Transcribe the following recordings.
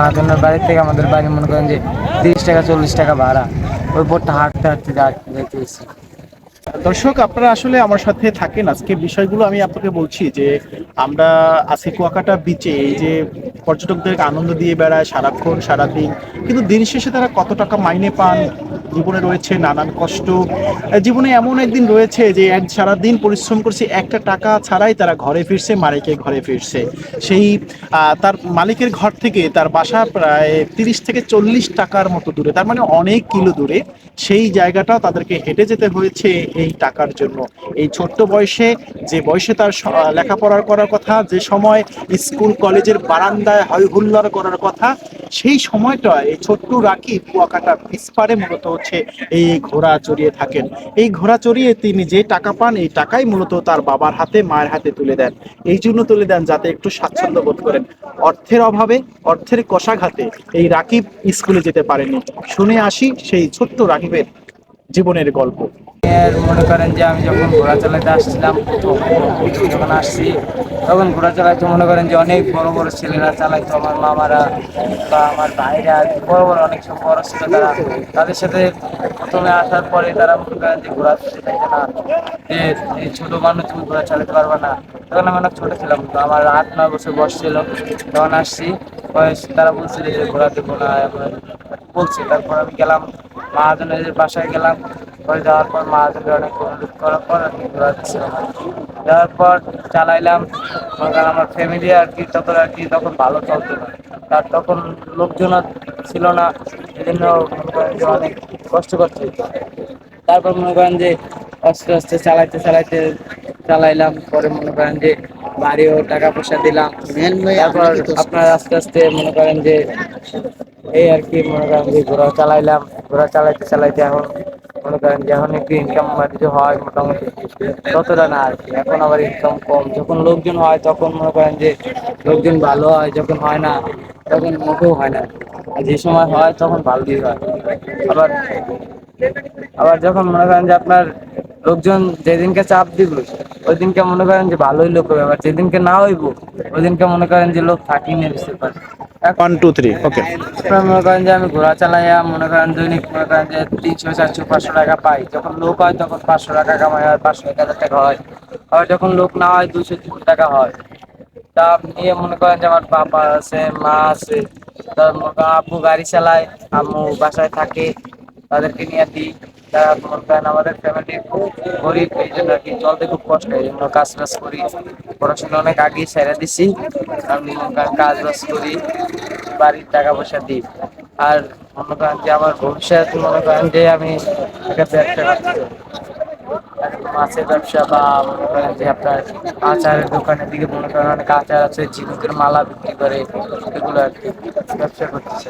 মহাজনের বাড়ি থেকে আমাদের বাড়ি মনে করেন যে তিরিশ টাকা, চল্লিশ টাকা ভাড়া। ওই পথটা হাঁটতে হাঁটতে যাইতে দর্শক, আপনারা আসলে আমার সাথে থাকেন। আজকে বিষয়গুলো আমি আপনাকে বলছি যে আমরা আজকে কুয়াকাটা বিচে এই যে পর্যটকদেরকে আনন্দ দিয়ে বেড়ায় সারাক্ষণ, সারাদিন। কিন্তু দিন শেষে তারা কত টাকা মাইনে পান জীবনে রয়েছে নানান কষ্ট। জীবনে এমন একদিন রয়েছে যে এক সারাদিন পরিশ্রম করছে একটা টাকা ছাড়াই তারা ঘরে ফিরছে মালিকের ঘরে ফিরছে। সেই তার মালিকের ঘর থেকে তার বাসা প্রায় তিরিশ থেকে চল্লিশ টাকার মতো দূরে তার মানে অনেক কিলো দূরে। সেই জায়গাটাও তাদেরকে হেঁটে যেতে হয়েছে এই টাকার জন্য। এই ছোট্ট বয়সে যে বয়সে তার স- আহ, লেখাপড়া করার কথা যে সময় স্কুল কলেজের বারান্দায় হয় হুল্লার করার কথা সেই সময়টা এই ছোট্ট রাখি কুয়াকাটা পিসপারে মূলত হচ্ছে এই ঘোড়া চড়িয়ে থাকেন। এই ঘোড়া চড়িয়ে তিনি যে টাকা পান, এই টাকাই মূলত তার বাবার হাতে, মায়ের হাতে তুলে দেন। এই জন্য তুলে দেন যাতে একটু স্বাচ্ছন্দ্য বোধ করেন। অর্থের অভাবে, অর্থের কষাঘাতে এই রাকিব স্কুলে যেতে পারেনি শুনে আসি সেই ছোট্ট রাকিবের জীবনের গল্প। এর মনে করেন যে আমি যখন ঘোড়া চালাতে আসছিলাম, যখন আসছি, তখন ঘোড়া চালাইতে মনে করেন যে অনেক বড় বড় ছেলেরা চালাইতো, আমার মামারা বা আমার ভাইরা, বড় বড় অনেক সব বড় ছিল তারা। তাদের সাথে প্রথমে আসার পরে তারা মনে করেন যে ঘোড়া চালাতে না, যে ছোট মানুষ তুমি ঘোড়া চালাতে পারবে না। তখন আমি অনেক ছোট ছিলাম, তো আমার আট, নয় বছর বয়স ছিল। তখন আসছি, বয়স, তারা বলছিল যে ঘোড়া দেবো না বলছে, তারপর আমি গেলাম। মহাজনের বাসায় গেলাম। পরে যাওয়ার পর মহাজনের অনেক অনুরোধ করার পর আর কি ঘোরাচ্ছিলাম যাওয়ার পর চালাইলাম। মনে করেন আমার ফ্যামিলি আর কি তত আর কি তখন ভালো চলতো না। তার তখন লোকজন ছিল না। এজন্য মনে করেন যে অনেক কষ্ট করছে তারপর মনে করেন যে আস্তে আস্তে চালাইতে চালাইতে চালাইলাম। পরে মনে করেন যে বাড়িও টাকা পয়সা দিলাম তারপর আপনার আস্তে আস্তে মনে করেন যে এই আর কি মনে করেন যে ঘোরা চালাইলাম। ঘোড়া চালাইতে চালাইতে এখন মনে করেন যে এখন একটু ইনকাম কিছু হয় মোটামুটি ততটা না আর কি। এখন আবার ইনকাম কম। যখন লোকজন হয়, তখন মনে করেন যে লোকজন ভালো হয়, যখন হয় না, তখন মোটেও হয় না। আর যে সময় হয়, তখন ভালো ভালোই হয়। আবার আবার যখন মনে করেন যে আপনার লোকজন যেদিনকে চাপ দিব ওই দিনকে মনে করেন যে ভালোই লোক হবে আবার যেদিনকে না হইব ওই দিনকে মনে করেন যে লোক থাকি না বুঝতে পারে ওয়ান টু থ্রি ওকে মনে করেন যে আমি ঘোড়া চালাইয়া মনে করেন দৈনিক মনে করেন যে তিনশো চারশো পাঁচশো টাকা পাই। যখন লোক হয় তখন পাঁচশো টাকা কামাই হয় পাঁচশো এক হাজার টাকা হয়। আবার যখন লোক না হয় দুশো তিনশো টাকা হয়। তা নিয়ে মনে করেন যে আমার বাবা আছে মা আছে তার মনে করেন আব্বু গাড়ি চালায় আম্মু বাসায় থাকে। তাদেরকে নিয়ে দিই তারা মনে করেন আমাদের ফ্যামিলি খুব গরিব, এই জন্য আর কি চলতে খুব কষ্ট, এই জন্য কাজ বাজ করি। পড়াশোনা অনেক আগে সেরে দিছি। আমি করেন কাজ বাজ করি, বাড়ির টাকা পয়সা দিই। আর মনে করেন যে আমার ভবিষ্যৎ, মনে করেন যে আমি একটা ব্যবসা। একটা মাছের ব্যবসা বা মনে করেন যে আপনার আচারের দোকানের দিকে মনে করেন অনেক আচার আছে, ঝিনুকের মালা বিক্রি করে, এগুলো আর কি ব্যবসা করতেছে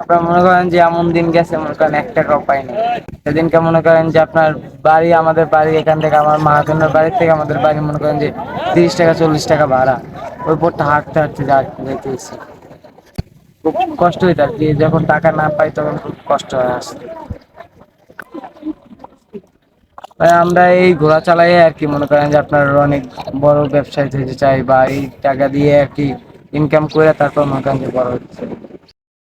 আপনার মনে করেন যে এমন দিন গেছে, মনে করেন এক টাকাও পাইনি। সেদিনকে মনে করেন যে আপনার বাড়ি, আমাদের বাড়ি, এখান থেকে আমার মাহাজনের বাড়ি থেকে আমাদের বাড়ি মনে করেন যে তিরিশ টাকা, চল্লিশ টাকা ভাড়া। ওই পথটা হাঁটতে হাঁটতে যা যেতেছি খুব কষ্ট হইতে আর কি, যখন টাকা না পাই তখন খুব কষ্ট হয় আসতে। আমরা এই ঘোড়া চালাই আর কি মনে করেন যে আপনার অনেক বড় ব্যবসায়ী হতে চাই বা এই টাকা দিয়ে আর কি ইনকাম করে তারপর মনে করেন যে বড় হচ্ছে